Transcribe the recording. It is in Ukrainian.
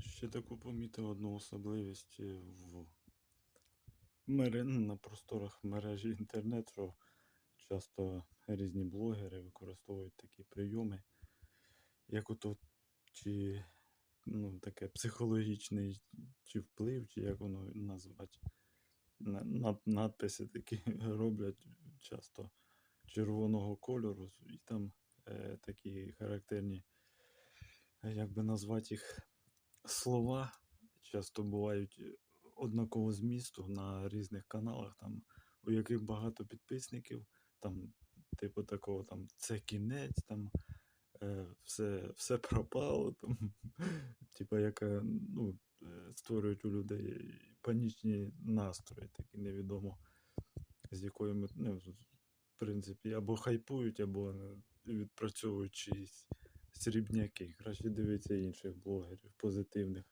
Ще таку помітив одну особливість е, в ну, на просторах мережі інтернет, що часто різні блогери використовують такі прийоми, як ото чи ну, таке психологічний чи вплив, чи як воно назвати. Над- Надписи такі роблять часто червоного кольору, і там е, такі характерні, як би назвати їх, слова часто бувають е, однакового змісту на різних каналах, там, у яких багато підписників, там, типу такого, там, це кінець, там, е, все, все пропало, там, типу, яка, ну, е, створюють у людей панічні настрої, такі невідомо, з якою ми, ну, в принципі, або хайпують, або е, відпрацьовують чиїсь срібняки. Краще дивитися інших блогерів, позитивних.